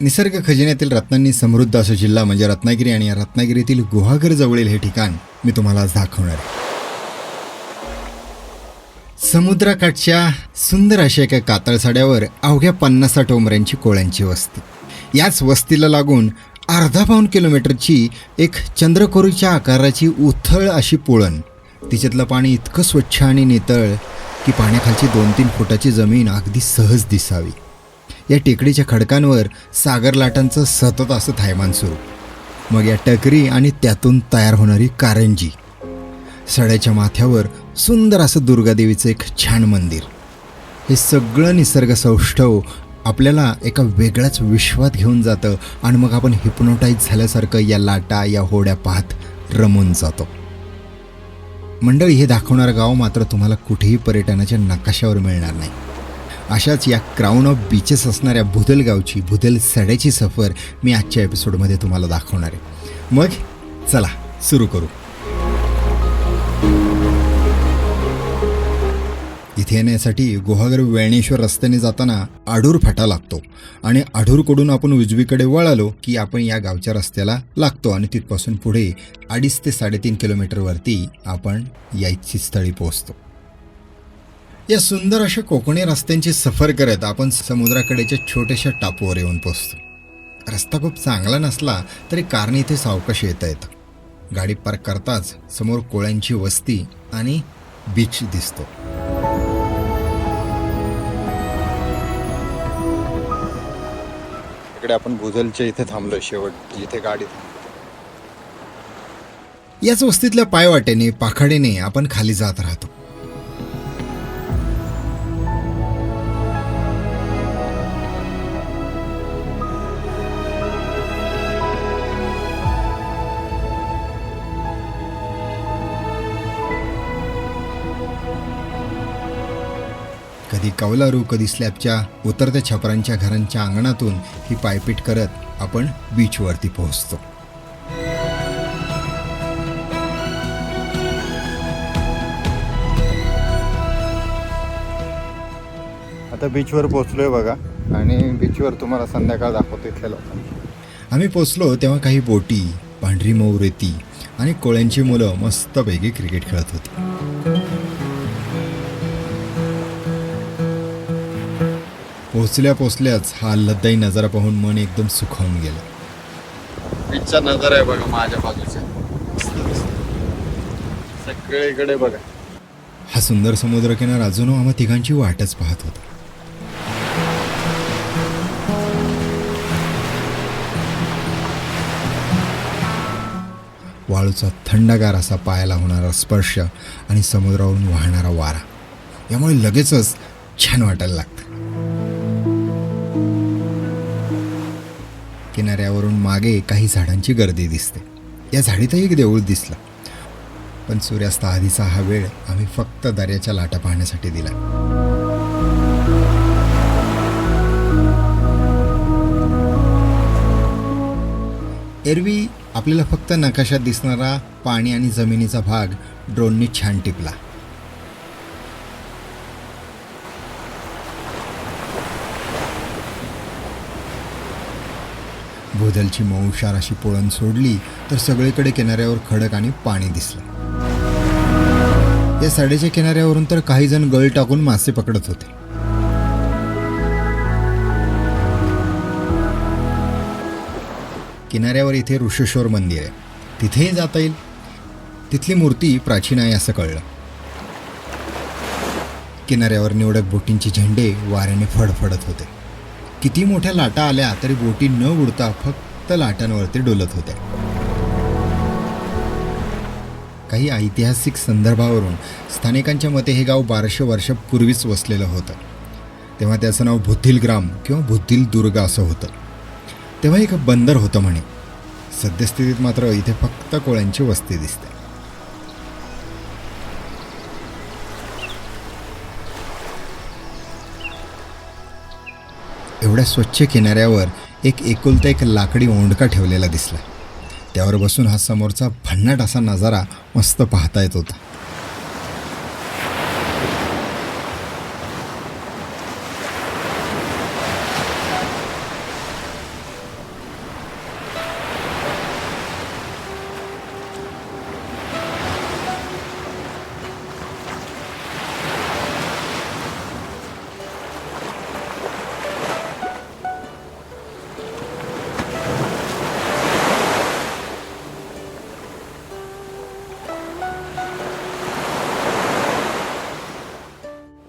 निसर्ग खजिन्यातील रत्नांनी समृद्ध असं जिल्हा म्हणजे रत्नागिरी आणि या रत्नागिरीतील गुहागर जवळील हे ठिकाण मी तुम्हाला आज दाखवणार आहे. समुद्राकाठच्या सुंदर अशा एका कातळसाड्यावर अवघ्या पन्नास साठ ओमऱ्यांची कोळ्यांची वस्ती. याच वस्तीला लागून अर्धा पाऊण किलोमीटरची एक चंद्रकोरीच्या आकाराची उथळ अशी पुळण. तिच्यातलं पाणी इतकं स्वच्छ आणि नितळ की पाण्याखालची दोन तीन फुटाची जमीन अगदी सहज दिसावी. या टेकडीच्या खडकांवर सागर लाटांचं सतत असं थायमान सुरू. मग या टकरी आणि त्यातून तयार होणारी कारंजी. सड्याच्या माथ्यावर सुंदर असं दुर्गादेवीचं एक छान मंदिर. हे सगळं निसर्ग सौष्ठव आपल्याला एका वेगळ्याच विश्वात घेऊन जातं आणि मग आपण हिप्नोटाईज झाल्यासारखं या लाटा या होड्या पाहत रमून जातो. मंडळी हे दाखवणारं गाव मात्र तुम्हाला कुठेही पर्यटनाच्या नकाशावर मिळणार नाही. अशाच या क्राऊन ऑफ बीचेस असणाऱ्या भुदल गावची भुदल सड्याची सफर मी आजच्या एपिसोडमध्ये तुम्हाला दाखवणार आहे. मग चला सुरू करू. इथे येण्यासाठी गुहागर वेळणेश्वर रस्त्याने जाताना आढूर फाटा लागतो आणि आढूरकडून आपण उजवीकडे वळालो की आपण या गावच्या रस्त्याला लागतो आणि तिथपासून पुढे अडीच ते साडेतीन किलोमीटरवरती आपण यायची स्थळी पोहोचतो. या सुंदर अशा कोकणी रस्त्यांची सफर करत आपण समुद्राकडेच्या छोट्याशा टापूवर येऊन पोहोचतो रस्ता खूप चांगला नसला तरी कारने इथे सावकाश येता येतं. गाडी पार्क करताच समोर कोळ्यांची वस्ती आणि बीच दिसतो. इकडे आपण भुजलच्या इथे थांबलो शेवट जिथे गाडी याच वस्तीतल्या पायवाटेने पाखाडीने आपण खाली जात राहतो. कधी कौलारू कधी स्लॅबच्या उतरत्या छपरांच्या घरांच्या अंगणातून ही पायपीट करत आपण बीचवरती पोहोचतो. आता बीचवर पोहोचलोय बघा. आणि बीचवर तुम्हाला संध्याकाळ दाखवतो इथल्या लोकांना. आम्ही पोचलो तेव्हा काही बोटी पांढरी मऊ रेती आणि कोळ्यांची मुलं मस्तपैकी क्रिकेट खेळत होती. पोचल्या पोचल्याच हा आल्हाददायी नजारा पाहून मन एकदम सुखावून गेलं. बीचचा नजर आहे बघा माझ्या बाजूचा. सगळीकडे बघा. हा सुंदर समुद्रकिनार अजून आम्हा तिघांची वाटच पाहत होता. वाळूचा थंडगार असा पायाला होणारा स्पर्श आणि समुद्रावरून वाहणारा वारा. यामुळे लगेचच छान वाटायला लागतं. किनाऱ्यावरून मागे काही झाडांची गर्दी दिसते. या झाडीतही एक देऊळ दिसलं. पण सूर्यास्ताआधीचा हा वेळ आम्ही फक्त दर्याच्या लाटा पाहण्यासाठी दिला. एरवी आपल्याला फक्त नकाशात दिसणारा पाणी आणि जमिनीचा भाग ड्रोननी छान टिपला. भोदलची मऊशार अशी पोळण सोडली तर सगळीकडे किनाऱ्यावर खडक आणि पाणी दिसलं. या साडेच्या किनाऱ्यावरून तर काही जण गळ टाकून मासे पकडत होते. किनाऱ्यावर इथे ऋषेश्वर मंदिर आहे. तिथेही जाता येईल. तिथली मूर्ती प्राचीन आहे असं कळलं. किनाऱ्यावर निवडक बोटींचे झेंडे वाऱ्याने फडफडत होते. किती मोठ्या लाटा आल्या तरी बोटी न उडता फक्त लाटांवरती डोलत होत्या. काही ऐतिहासिक संदर्भावरून स्थानिकांच्या मते हे गाव बाराशे वर्षापूर्वीच वसलेलं होतं. तेव्हा त्याचं नाव बुद्धिल ग्राम किंवा बुद्धिल दुर्ग असं होतं. तेव्हा एक बंदर होतं म्हणे. सद्यस्थितीत मात्र इथे फक्त कोळ्यांची वस्ती दिसते. एवढ्या स्वच्छ किनाऱ्यावर एक एकुलता एक लाकडी ओंडका ठेवलेला दिसला. त्यावर बसून हा समोरचा भन्नाट असा नजारा मस्त पाहता येत होता.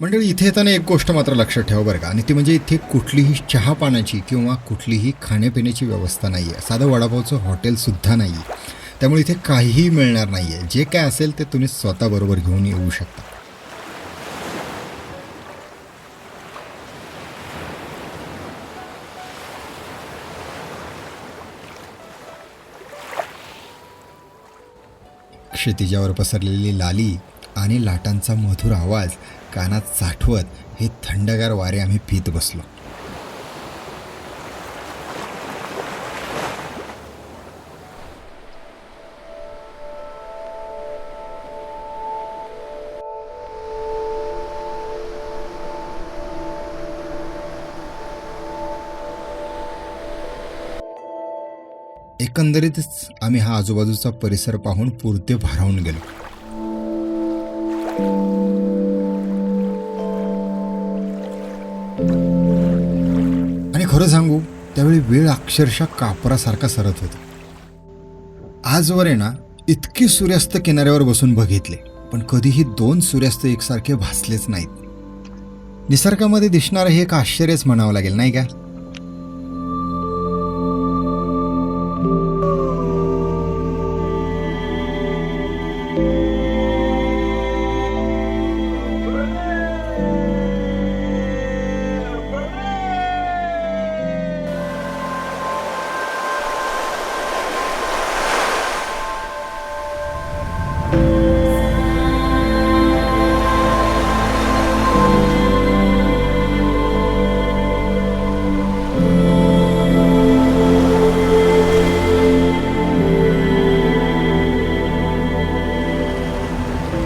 मंडळी इथे येताना एक गोष्ट मात्र लक्षात ठेवा बरं का. आणि ती म्हणजे इथे कुठलीही चहा पाण्याची किंवा कुठलीही खाण्यापिण्याची व्यवस्था नाही आहे साधं वडापावचं हॉटेलसुद्धा नाही आहे त्यामुळे इथे काहीही मिळणार नाही आहे जे काय असेल ते तुम्ही स्वतःबरोबर घेऊन येऊ शकता. क्षितिजावर पसरलेली लाली आणि लाटांचा मधुर आवाज कानात साठवत हे थंडगार वारे आम्ही पीत बसलो. एकंदरीतच आम्ही हा आजूबाजूचा परिसर पाहून पुरते भारावून गेलो. आणि खरं सांगू त्यावेळी वेळ अक्षरशः कापरासारखा सरत होता. आजवर आहे ना इतकी सूर्यास्त किनाऱ्यावर बसून बघितले पण कधीही दोन सूर्यास्त एकसारखे भासलेच नाहीत. निसर्गामध्ये दिसणारं हे एक आश्चर्यच म्हणावं लागेल नाही का?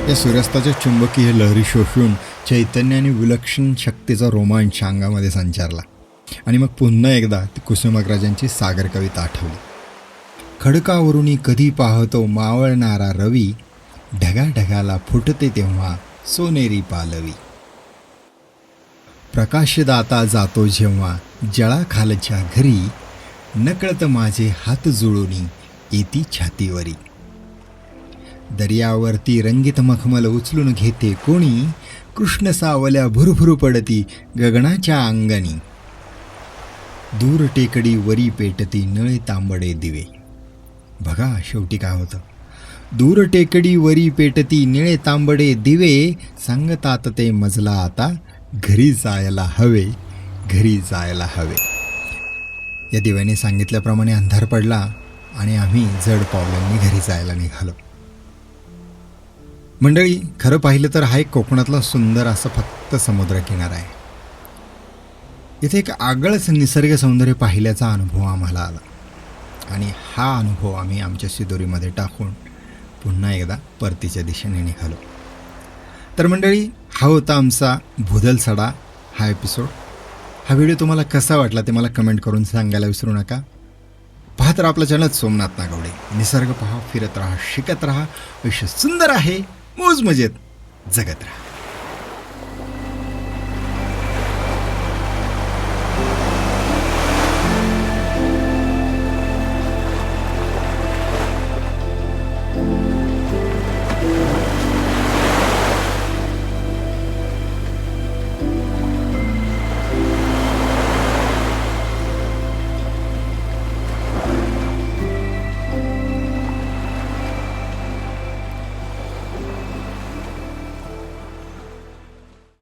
या सूर्यास्ताच्या चुंबकीय लहरी शोषून चैतन्य आणि विलक्षण शक्तीचा रोमांच अंगामध्ये संचारला. आणि मग पुन्हा एकदा ती कुसुमाग्रजांची सागर कविता आठवली. खडकावरुनी कधी पाहतो मावळणारा रवी ढगाढगाला फुटते तेव्हा सोनेरी पालवी. प्रकाशदाता जातो जेव्हा जळाखालच्या घरी नकळत माझे हात जुळूनी येती छातीवरी. दर्यावरती रंगीत मखमल उचलून घेते कोणी? कृष्ण सावल्या भुरभुर पडती गगनाच्या अंगणी. दूर टेकडी वरी पेटती नळे तांबडे दिवे. बघा शेवटी काय होतं. दूर टेकडी वरी पेटती निळे तांबडे दिवे. सांगतात ते मजला आता घरी जायला हवे घरी जायला हवे. या दिव्याने सांगितल्याप्रमाणे अंधार पडला आणि आम्ही जड पावलांनी घरी जायला निघालो. मंडळी खरं पाहिलं तर हा एक कोकणातला सुंदर असा फक्त समुद्रकिनारा आहे. इथे एक आगळंच निसर्ग सौंदर्य पाहिल्याचा अनुभव आम्हाला आला. आणि हा अनुभव आम्ही आमच्या सिदोरीमध्ये टाकून पुन्हा एकदा परतीच्या दिशेने निघालो. तर मंडळी हा होता आमचा भुदल सडा हा एपिसोड हा व्हिडिओ तुम्हाला कसा वाटला ते मला कमेंट करून सांगायला विसरू नका. पाहत राहा आपलं चॅनल सोमनाथ नागवडे. निसर्ग पहा फिरत राहा शिकत राहा. आयुष्य सुंदर आहे. मौज मजेत जगत राहा.